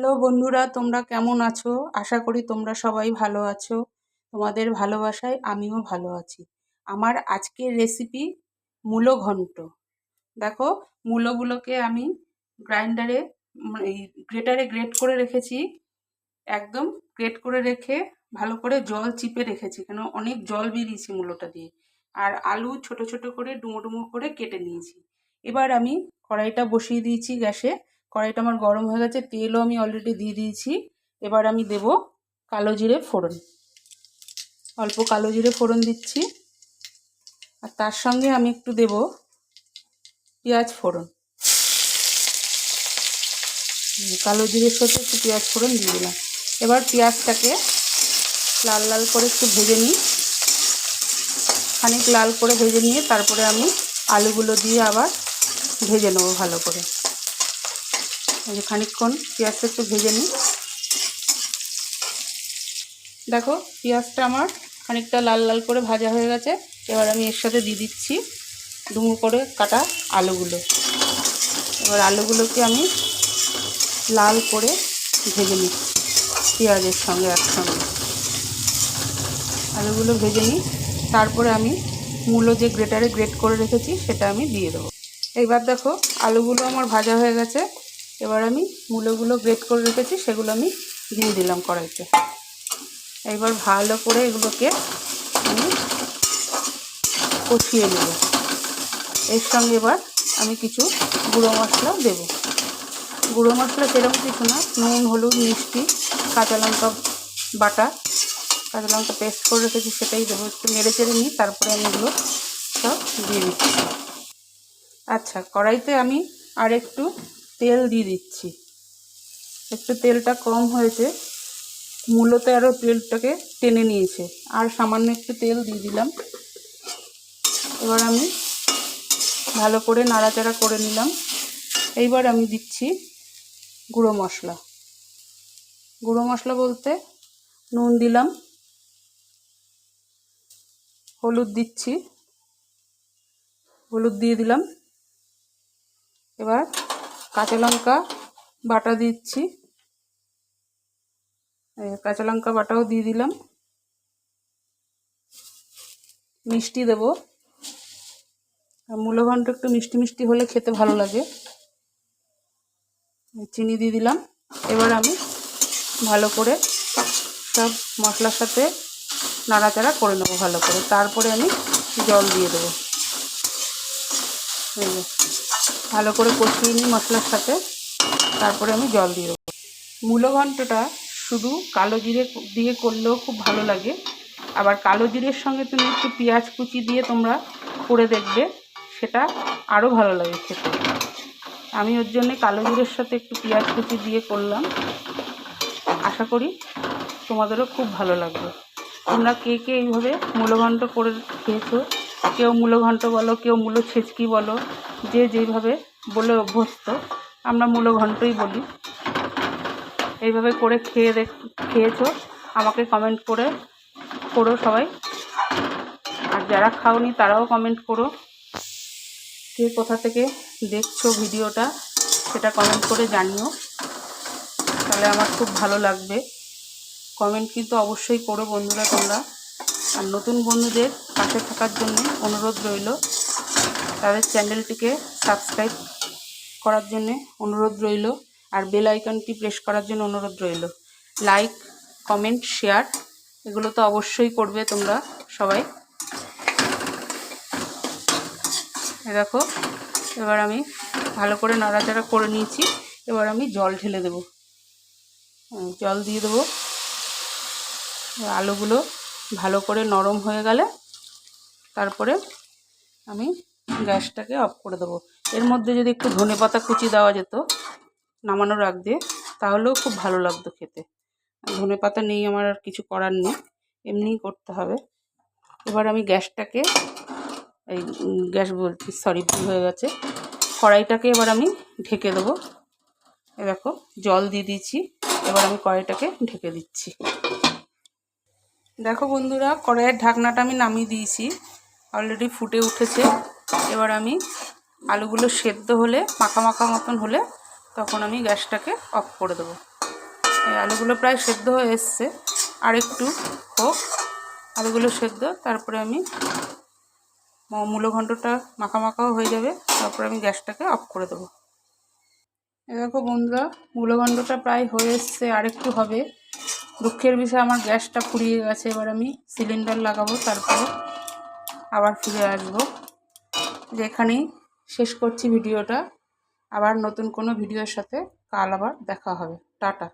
Hello বন্ধুরা, তোমরা কেমন আছো? আশা করি তোমরা সবাই ভালো আছো। তোমাদের ভালোবাসায় আমিও ভালো আছি। আমার আজকের রেসিপি মূলো ঘন্ট। দেখো, মূলোগুলোকে আমি গ্রাইন্ডারে গ্রেটারে গ্রেট করে রেখেছি। একদম গ্রেট করে রেখে ভালো করে জল চিপে রেখেছি, কেন অনেক জল বেরিয়েছে মূলোটা দিয়ে। আর আলু ছোট ছোট করে ডুমো ডুমো করে কেটে নিয়েছি। এবার আমি কড়াইটা বসিয়ে দিয়েছি গ্যাসে। কড়াইটা আমার গরম হয়ে গেছে, তেলও আমি অলরেডি দিয়ে দিয়েছি। এবার আমি দেব কালো জিরে ফোড়ন। অল্প কালো জিরে ফোড়ন দিচ্ছি। আর তার সঙ্গে আমি একটু দেব পেঁয়াজ ফোড়ন। কালো জিরের সাথে একটু পেঁয়াজ ফোড়ন দিয়ে দিলাম। এবার পেঁয়াজটাকে লাল লাল করে একটু ভেজে নিই। খানিক লাল করে ভেজে নিয়ে তারপরে আমি আলুগুলো দিয়ে আবার ভেজে নেব ভালো করে। যে খানিকক্ষণ পেঁয়াজটা একটু ভেজে নিই। দেখো, পেঁয়াজটা আমার খানিকটা লাল লাল করে ভাজা হয়ে গেছে। এবার আমি এর সাথে দিয়ে দিচ্ছি ডুমো করে কাটা আলুগুলো। এবার আলুগুলোকে আমি লাল করে ভেজে নিচ্ছি পেঁয়াজের সঙ্গে একসঙ্গে। আলুগুলো ভেজে নিই, তারপরে আমি মূলো যে গ্রেটারে গ্রেট করে রেখেছি সেটা আমি দিয়ে দেবো। এইবার দেখো, আলুগুলো আমার ভাজা হয়ে গেছে। এবার আমি মূলোগুলো গ্রেট করে রেখেছি, সেগুলো আমি দিয়ে দিলাম কড়াইতে। এবার ভালো করে এগুলোকে আমি কষিয়ে নেব। এর সঙ্গে এবার আমি কিছু গুঁড়ো মশলা দেবো। গুঁড়ো মশলা সেরকম কিছু না, নুন, হলুদ, মিষ্টি, কাঁচা লঙ্কা বাটা, কাঁচা লঙ্কা পেস্ট করে রেখেছি, সেটাই দেবো। একটু নেড়ে চেড়ে নিই তারপরে আমি এগুলো সব দিয়ে দিচ্ছি। আচ্ছা কড়াইতে আমি আর একটু তেল দিয়ে দিচ্ছি। একটু তেলটা কম হয়েছে। মূলত আরও তেলটাকে টেনে নিয়েছে। আর সামান্য একটু তেল দিয়ে দিলাম। এবার আমি ভালো করে নাড়াচাড়া করে নিলাম। এইবার আমি দিচ্ছি গুঁড়ো মশলা। গুঁড়ো মশলা বলতে নুন দিলাম। হলুদ দিচ্ছি। হলুদ দিয়ে দিলাম। এবার কাঁচা লঙ্কা বাটা দিচ্ছি। কাঁচা লঙ্কা বাটাও দিয়ে দিলাম। মিষ্টি দেব। মূলঘণ্ট একটু মিষ্টি মিষ্টি হলে খেতে ভালো লাগে। চিনি দিয়ে দিলাম। এবার আমি ভালো করে সব মশলার সাথে নাড়াচাড়া করে নেব ভালো করে। তারপরে আমি জল দিয়ে দেবো। ভালো করে কষিয়ে নিই মশলার সাথে। তারপরে আমি জল দিয়ে দেবো। মূলো ঘন্টটা শুধু কালো জিরে দিয়ে করলেও খুব ভালো লাগে। আবার কালো জিরের সঙ্গে তুমি একটু পেঁয়াজ কুচি দিয়ে তোমরা করে দেখবে, সেটা আরও ভালো লাগে খেতে। আমি ওর জন্যে কালো জিরের সাথে একটু পেঁয়াজ কুচি দিয়ে করলাম। আশা করি তোমাদেরও খুব ভালো লাগবে। তোমরা কে কে এইভাবে মূলঘণ্ট করে খেয়েছো কেউ মূলঘণ্ট বলো, কেউ মূলো ছেচকি বলো, যে যেইভাবে বলে অভ্যস্ত, আমরা মূলঘণ্টই বলি। এইভাবে করে খেয়ে দেখ, খেয়েছো, আমাকে কমেন্ট করে, করো সবাই। আর যারা খাওনি তারাও কমেন্ট করো। কে কোথা থেকে দেখছ ভিডিওটা, সেটা কমেন্ট করে জানিও। তাহলে আমার খুব ভালো লাগবে। কমেন্ট কিন্তু অবশ্যই করো বন্ধুরা তোমরা। আর নতুন বন্ধুদের পাশে থাকার জন্য অনুরোধ রইল। তাদের চ্যানেলটিকে সাবস্ক্রাইব করার জন্যে অনুরোধ রইল আর বেল আইকনটি প্রেস করার জন্য অনুরোধ রইল। লাইক, কমেন্ট, শেয়ার এগুলো তো অবশ্যই করবে তোমরা সবাই। দেখো, এবার আমি ভালো করে নাড়াচাড়া করে নিয়েছি। এবার আমি জল ঢেলে দেব। জল দিয়ে দেবো। আলুগুলো ভালো করে নরম হয়ে গেলে তারপরে আমি গ্যাসটাকে অফ করে দেবো। এর মধ্যে যদি একটু ধনে পাতা কুচি দেওয়া যেত নামানোর আগ দিয়ে, তাহলেও খুব ভালো লাগতো খেতে। ধনে পাতা নেই আমার আর কিছু করার নেই, এমনিই করতে হবে। এবার আমি গ্যাসটাকে, এই গ্যাস বলছি, সরি, ভুল হয়ে গেছে। কড়াইটাকে এবার আমি ঢেকে দেবো। দেখো, জল দিয়ে দিয়েছি, এবার আমি কড়াইটাকে ঢেকে দিচ্ছি। দেখো বন্ধুরা, কড়াইয়ের ঢাকনাটা আমি নামিয়ে দিয়েছি। অলরেডি ফুটে উঠেছে। এবার আমি আলুগুলো সেদ্ধ হলে, মাখা মাখা মতন হলে তখন আমি গ্যাসটাকে অফ করে দেবো। এই আলুগুলো প্রায় সেদ্ধ হয়ে এসছে। আর একটু হোক, আলুগুলো সেদ্ধ, তারপরে আমি মূলো ঘন্টটা মাখা মাখাও হয়ে যাবে। তারপরে আমি গ্যাসটাকে অফ করে দেবো। দেখো বন্ধুরা, মূলো ঘন্টটা প্রায় হয়ে এসছে। আর একটু হবে। দুঃখের বিষয়ে, আমার গ্যাসটা ফুরিয়ে গেছে, এবার আমি সিলিন্ডার লাগাবো, তারপরে আবার ফিরে আসব। যেখানেই শেষ করছি ভিডিওটা, আবার নতুন কোনো ভিডিওর সাথে কাল আবার দেখা হবে। টাটা।